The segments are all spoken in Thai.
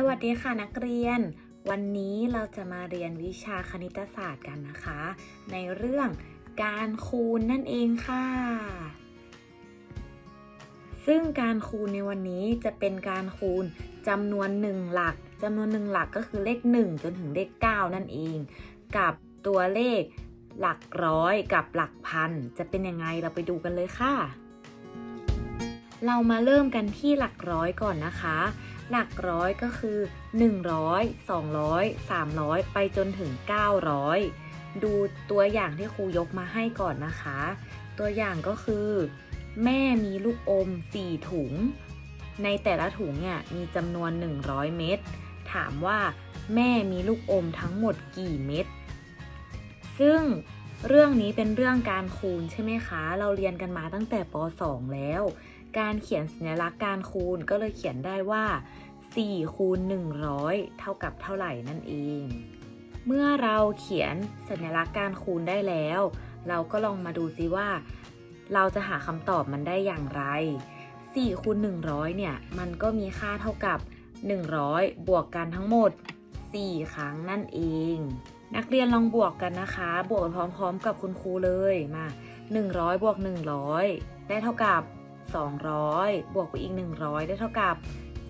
สวัสดีค่ะนักเรียน วันนี้เราจะมาเรียนวิชาคณิตศาสตร์กันนะคะ ในเรื่องการคูณนั่นเองค่ะ ซึ่งการคูณในวันนี้จะเป็นการคูณจำนวนหนึ่งหลักจำนวนหนึ่งหลักก็คือเลข 1 จนถึงเลข 9 นั่นเอง กับตัวเลขหลักร้อยกับหลักพัน จะเป็นยังไงเราไปดูกันเลยค่ะ เรามาเริ่มกันที่หลักร้อยก่อนนะคะ หลักร้อยก็คือ 100 200 300 ไปจนถึง 900 ดูตัวอย่างที่ครูยกมาให้ก่อนนะคะ ตัวอย่างก็คือ แม่มีลูกอม 4 ถุง ในแต่ละถุงเนี่ยมีจำนวน 100 เม็ดถามว่าแม่มีลูกอมทั้งหมดกี่เม็ด ซึ่งเรื่องนี้เป็นเรื่องการคูณใช่ไหมคะ เราเรียนกันมาตั้งแต่ป .2 แล้ว การเขียนสัญลักษณ์การคูณก็เลยเขียนได้ว่า 4คูณ100 เท่ากับเท่าไหร่นั่นเอง เมื่อเราเขียนสัญลักษณ์การคูณได้แล้ว เราก็ลองมาดูซิว่า เราจะหาคำตอบมันได้อย่างไร4คูณ100 เนี่ย มันก็มีค่าเท่ากับ 100 บวกกันทั้งหมด 4 ครั้งนั่นเอง นักเรียนลองบวกกันนะคะ บวกพร้อมๆ กับคุณครูเลยมา 100 บวก 100 ได้เท่ากับ 200 บวกไปอีก 100 ได้เท่ากับ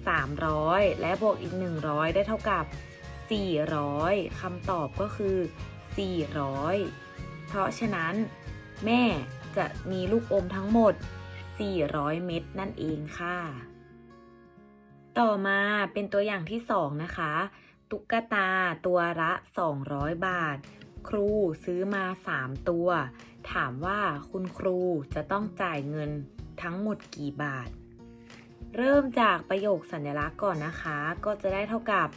300 และบวกอีก 100 ได้เท่ากับ 400คำตอบก็คือ 400 เพราะฉะนั้น แม่จะมีลูกอมทั้งหมด 400 เม็ดนั่นเองค่ะ ต่อมาเป็นตัวอย่างที่ 2 นะคะ ตุ๊กตาตัวละ 200 บาท ครูซื้อมา 3 ตัว ถามว่าคุณครูจะต้องจ่ายเงินทั้งหมดกี่บาท เริ่มจากประโยคสัญลักษณ์ก่อนนะคะ ก็จะได้เท่ากับ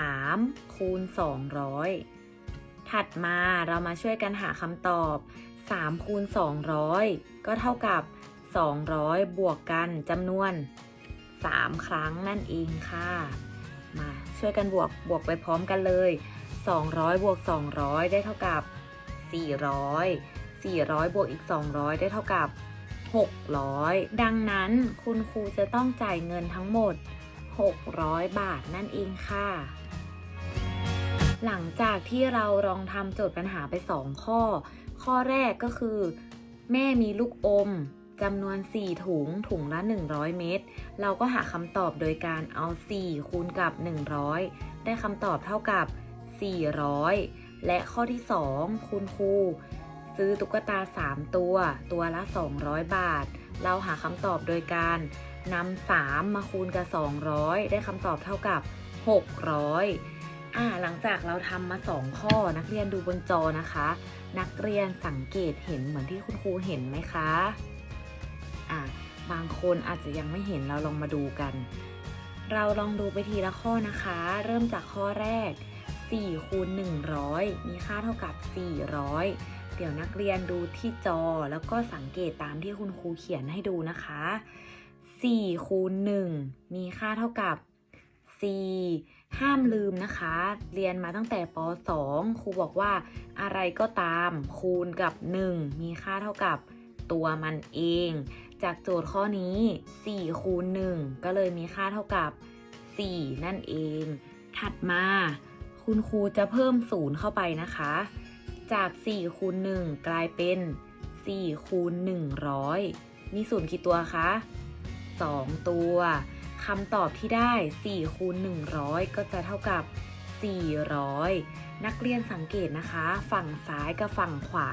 3 คูณ 200 ถัดมาเรามาช่วยกันหาคำตอบ 3 คูณ 200 ก็เท่ากับ 200 บวกกันจำนวน 3 ครั้งนั่นเองค่ะ มาช่วยกันบวกบวกไปพร้อมกันเลย 200 บวก 200 ได้เท่ากับ 400 400 บวกอีก 200 ได้เท่ากับ 600 ดังนั้นคุณครูจะต้องจ่ายเงินทั้งหมด 600 บาทนั่นเองค่ะ หลังจากที่เราลองทำโจทย์ปัญหาไป 2 ข้อ ข้อแรกก็คือ แม่มีลูกอมจำนวน 4 ถุง ถุงละ 100 เม็ด เราก็หาคำตอบโดยการเอา 4 คูณกับ 100 ได้คำตอบเท่ากับ 400 และข้อที่ 2คุณครู ซื้อตุ๊กตา 3 ตัว ตัวละ 200 บาท เราหาคำตอบโดยการนำ3มาคูณกับ 200 ได้คำตอบเท่ากับ 600อ่าหลังจากเราทำมา 2 ข้อนักเรียนดูบนจอนะคะ นักเรียนสังเกตเห็นเหมือนที่คุณครูเห็นไหมคะอ่าบางคนอาจจะยังไม่เห็นเราลองมาดูกัน เราลองดูไปทีละข้อนะคะ เริ่มจากข้อแรก4คูณ100 มีค่าเท่ากับ 400 เดี๋ยวนักเรียนดูที่จอแล้วก็สังเกตตามที่คุณครูเขียนให้ดูนะคะ 4 คูณ 1 มีค่าเท่ากับ 4 ห้ามลืมนะคะ เรียนมาตั้งแต่ป .2 ครูบอกว่าอะไรก็ตามคูณกับ 1 มีค่าเท่ากับตัวมันเอง จากโจทย์ข้อนี้ 4 คูณ 1 ก็เลยมีค่าเท่ากับ 4 นั่นเอง ถัดมา คุณครูจะเพิ่ม0เข้าไปนะคะ จาก4คูณ1กลายเป็น4คูณ100 มีศูนย์กี่ตัวคะ2 ตัวคำตอบที่ได้4คูณ100 ก็จะเท่ากับ 400 นักเรียนสังเกตนะคะ ฝั่งซ้ายกับฝั่งขวา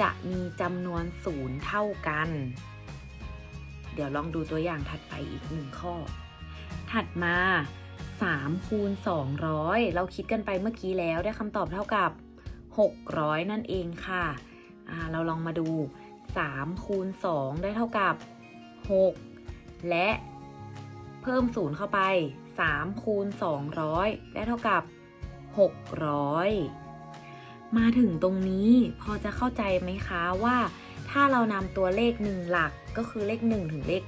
จะมีจำนวนศูนย์เท่ากัน เดี๋ยวลองดูตัวอย่างถัดไปอีกหนึ่งข้อ ถัดมา3คูณ200 เราคิดกันไปเมื่อกี้แล้วได้คำตอบเท่ากับ 600 นั่นเองค่ะเราลองมาดู3คูณ2ได้เท่ากับ 6 และเพิ่มศูนย์เข้าไป3คูณ200 ได้เท่ากับ 600 มาถึงตรงนี้พอจะเข้าใจไหมคะว่า ถ้าเรานำตัวเลข 1 หลักก็คือเลข 1 ถึงเลข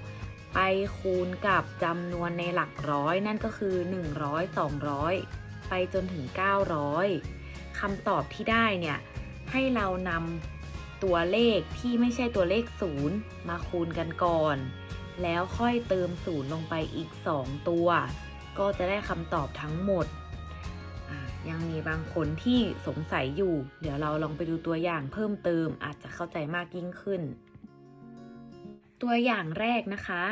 9 ไปคูณกับจำนวนในหลักร้อย นั่นก็คือ 100 200 ไปจนถึง 900 คำตอบที่ได้เนี่ยให้เรานำตัวเลขที่ไม่ใช่ตัวเลข 0 มาคูณกันก่อน แล้วค่อยเติม 0 ลงไปอีก 2 ตัว ก็จะได้คำตอบทั้งหมด ยังมีบางคนที่สงสัยอยู่ เดี๋ยวเราลองไปดูตัวอย่างเพิ่มเติมอาจจะเข้าใจมากยิ่งขึ้น ตัวอย่างแรกนะคะ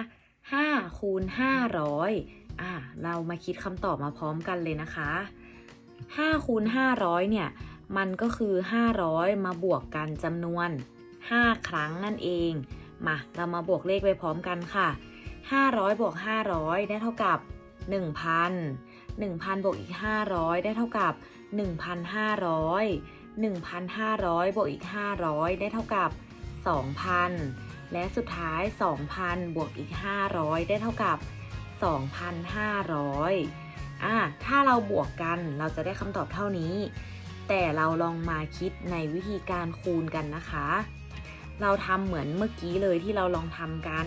5คูณ500อะเรามาคิดคำตอบมาพร้อมกันเลยนะคะ 5คูณ500 เนี่ย มันก็คือ 500 มาบวกกันจำนวน 5 ครั้งนั่นเอง มา เรามาบวกเลขไปพร้อมกันค่ะ 500 บวก 500 ได้เท่ากับ 1,000 1,000 บวกอีก 500 ได้เท่ากับ 1,500 1,500 บวกอีก 500 ได้เท่ากับ 2,000 และสุดท้าย 2,000 บวกอีก 500 ได้เท่ากับ 2,500 อะถ้าเราบวกกันเราจะได้คำตอบเท่านี้ แต่เราลองมาคิดในวิธีการคูณกันนะคะ เราทำเหมือนเมื่อกี้เลยที่เราลองทำกัน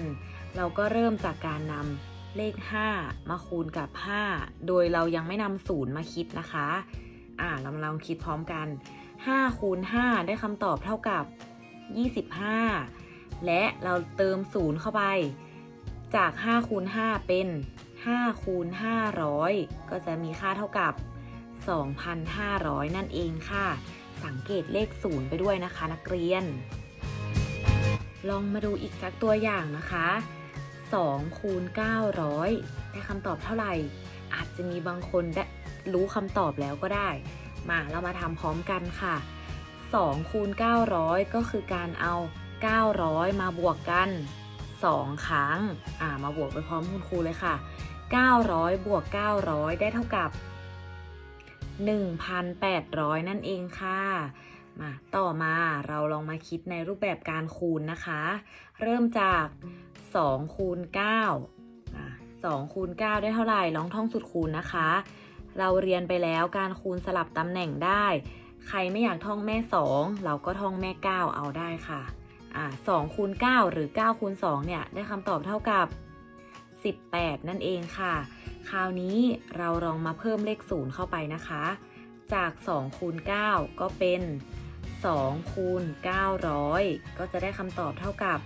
เราก็เริ่มจากการนำเลข 5 มาคูณกับ 5 โดยเรายังไม่นำศูนย์มาคิดนะคะ อ่าเรามาลองคิดพร้อมกัน 5 คูณ 5 ได้คำตอบเท่ากับ 25 และเราเติมศูนย์เข้าไป จาก5คูณ5เป็น 5คูณ500 ก็จะมีค่าเท่ากับ 2,500 นั่นเองค่ะ สังเกตเลขศูนย์ไปด้วยนะคะ นักเรียน ลองมาดูอีกสักตัวอย่างนะคะ2คูณ900 ได้คำตอบเท่าไหร่ อาจจะมีบางคนได้รู้คำตอบแล้วก็ได้ มาเรามาทำพร้อมกันค่ะ2คูณ900 ก็คือการเอา 900 มาบวกกัน 2 ครั้ง อ่า มาบวกไปพร้อมคุณครูเลยค่ะ 900 บวก 900 ได้เท่ากับ 1,800 นั่นเองค่ะ มาต่อมาเราลองมาคิดในรูปแบบการคูณนะคะ เริ่มจาก2คูณ9 2คูณ9ได้เท่าไหร่ ลองท่องสูตรคูณนะคะ เราเรียนไปแล้วการคูณสลับตำแหน่งได้ ใครไม่อยากท่องแม่ 2 เราก็ท่องแม่ 9 เอาได้ค่ะอะ2คูณ9หรือ9คูณ2เนี่ย ได้คำตอบเท่ากับ 18 นั่นเองค่ะ คราวนี้เราลองมาเพิ่มเลข 0 เข้าไปนะคะ จาก 2 คูณ 9 ก็เป็น 2 คูณ 900 ก็จะได้คำตอบเท่ากับ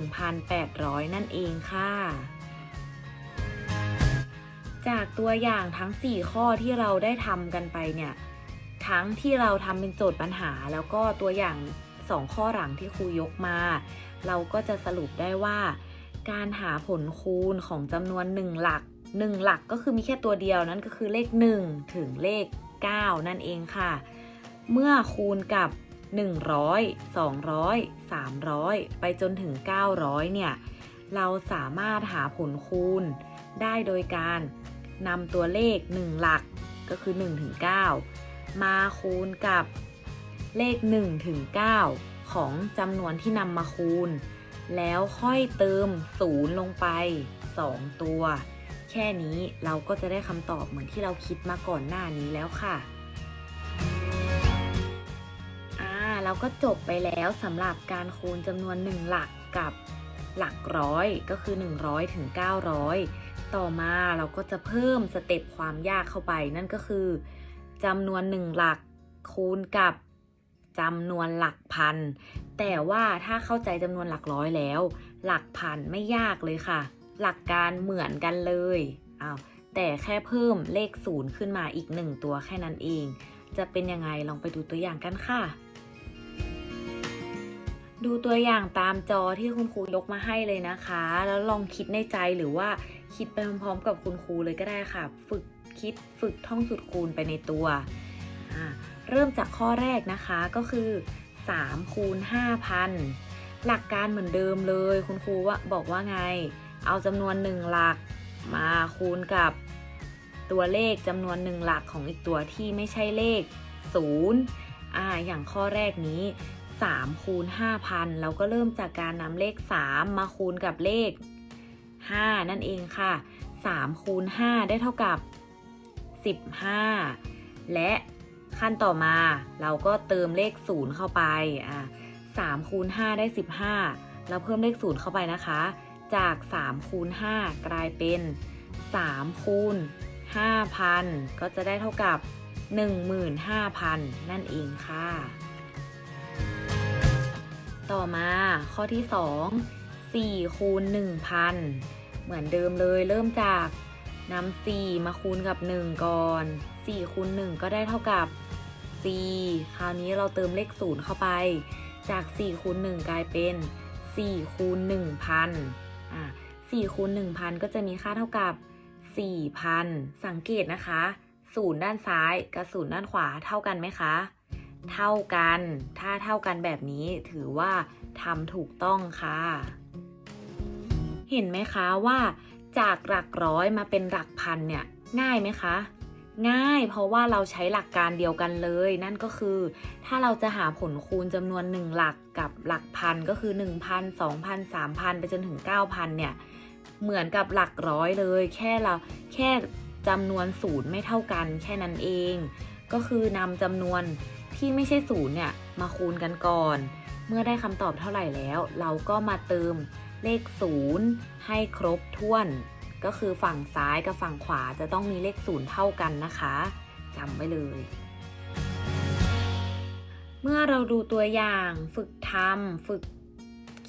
1,800 นั่นเองค่ะ จากตัวอย่างทั้ง 4 ข้อที่เราได้ทำกันไปเนี่ย ทั้งที่เราทำเป็นโจทย์ปัญหาแล้วก็ตัวอย่าง 2 ข้อหลังที่ครูยกมา เราก็จะสรุปได้ว่า การหาผลคูณของจำนวน 1 หลัก 1 หลักก็คือมีแค่ตัวเดียวนั่นก็คือเลข 1 ถึงเลข 9 นั่นเองค่ะ เมื่อคูณกับ 100 200 300 ไปจนถึง 900 เนี่ย เราสามารถหาผลคูณได้โดยการนำตัวเลข 1 หลักก็คือ 1 ถึง 9 มาคูณกับเลข 1 ถึง 9 ของจำนวนที่นำมาคูณ แล้วค่อยเติม0ลงไป 2 ตัว แค่นี้เราก็จะได้คำตอบเหมือนที่เราคิดมาก่อนหน้านี้แล้วค่ะอ่าเราก็จบไปแล้วสำหรับการคูณจำนวน 1 หลักกับหลักร้อยก็คือ 100ถึง900 ต่อมาเราก็จะเพิ่มสเต็ปความยากเข้าไป นั่นก็คือจำนวน 1 หลักคูณกับ จำนวนหลักพัน แต่ว่าถ้าเข้าใจจำนวนหลักร้อยแล้ว หลักพันไม่ยากเลยค่ะ หลักการเหมือนกันเลยอ้าวแต่แค่เพิ่มเลขศูนย์ขึ้นมาอีกหนึ่งตัวแค่นั้นเอง จะเป็นยังไงลองไปดูตัวอย่างกันค่ะ ดูตัวอย่างตามจอที่คุณครูยกมาให้เลยนะคะ แล้วลองคิดในใจหรือว่าคิดไปพร้อมๆกับคุณครูเลยก็ได้ค่ะ ฝึกคิดฝึกท่องสูตรคูณไปในตัว เริ่มจากข้อแรกนะคะก็คือ3คูณ5,000 หลักการเหมือนเดิมเลยคุณครูว่าบอกว่าไง เอาจำนวน 1 หลักมาคูณกับตัวเลขจำนวน 1 หลักของอีกตัวที่ไม่ใช่เลข 0อ่าอย่างข้อแรกนี้3คูณ5,000 เราก็เริ่มจากการนำเลข 3 มาคูณกับเลข 5 นั่นเองค่ะ3คูณ5ได้เท่ากับ 15 และ ขั้นต่อมาเราก็เติมเลข 0 เข้าไปอ่า3คูณ5ได้ 15 เราเพิ่มเลข 0 เข้าไปนะคะ จาก 3 คูณ 5 กลายเป็น 3 คูณ 5,000 ก็จะได้เท่ากับ 15,000 นั่นเองค่ะ ต่อมาข้อที่ 2 4 คูณ 1,000 เหมือนเดิมเลยเริ่มจากนำ4มาคูณกับ 1 ก่อน 4คูณ1ก็ได้เท่ากับ 4 คราวนี้เราเติมเลข 0 เข้าไป จาก4คูณ1กลายเป็น4คูณ1,000อะ4คูณ1,000 ก็จะมีค่าเท่ากับ 4,000 สังเกตนะคะศูนย์ด้านซ้ายกับศูนย์ด้านขวาเท่ากันไหมคะ เท่ากัน ถ้าเท่ากันแบบนี้ถือว่าทำถูกต้องค่ะ เห็นไหมคะว่าจากหลักร้อยมาเป็นหลักพันเนี่ยง่ายไหมคะ ง่าย เพราะว่าเราใช้หลักการเดียวกันเลย นั่นก็คือ ถ้าเราจะหาผลคูณจำนวน 1 หลักกับหลักพันก็คือ 1,000 2,000 3,000 ไปจนถึง 9,000 เนี่ย เหมือนกับหลักร้อยเลย แค่เราแค่จำนวนศูนย์ไม่เท่ากันแค่นั้นเอง ก็คือนำจำนวนที่ไม่ใช่ศูนย์เนี่ยมาคูณกันก่อน เมื่อได้คำตอบเท่าไหร่แล้ว เราก็มาเติมเลขศูนย์ให้ครบถ้วน ก็คือฝั่งซ้ายกับฝั่งขวาจะต้องมีเลขศูนย์เท่ากันนะคะจำไว้เลย เมื่อเราดูตัวอย่างฝึกทำฝึก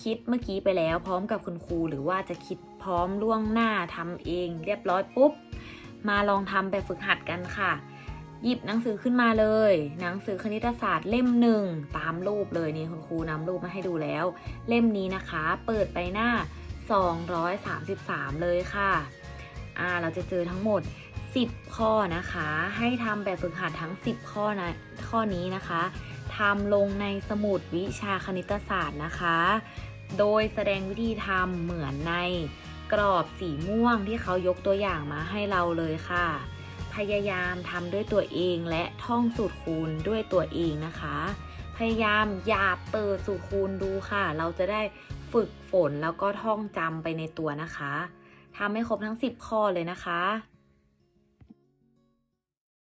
คิดเมื่อกี้ไปแล้วพร้อมกับคุณครูหรือว่าจะคิดพร้อมล่วงหน้าทำเอง เรียบร้อยปุ๊บ มาลองทำแบบฝึกหัดกันค่ะ หยิบหนังสือขึ้นมาเลย หนังสือคณิตศาสตร์เล่มหนึ่งตามรูปเลยนี่คุณครูนำรูปมาให้ดูแล้ว เล่มนี้นะคะ เปิดไปหน้า 233 เลยค่ะอ่าเราจะเจอทั้งหมด 10 ข้อนะคะ ให้ทำแบบฝึกหัดทั้ง 10 ข้อนะข้อนี้นะคะทำลงในสมุดวิชาคณิตศาสตร์นะคะ โดยแสดงวิธีทำเหมือนในกรอบสีม่วงที่เขายกตัวอย่างมาให้เราเลยค่ะ พยายามทำด้วยตัวเองและท่องสูตรคูณด้วยตัวเองนะคะ พยายามอย่าเปิดสูตรคูณดูค่ะ เราจะได้ ฝึกฝนแล้วก็ท่องจำไปในตัวนะคะทำให้ครบทั้ง 10 ข้อเลยนะคะ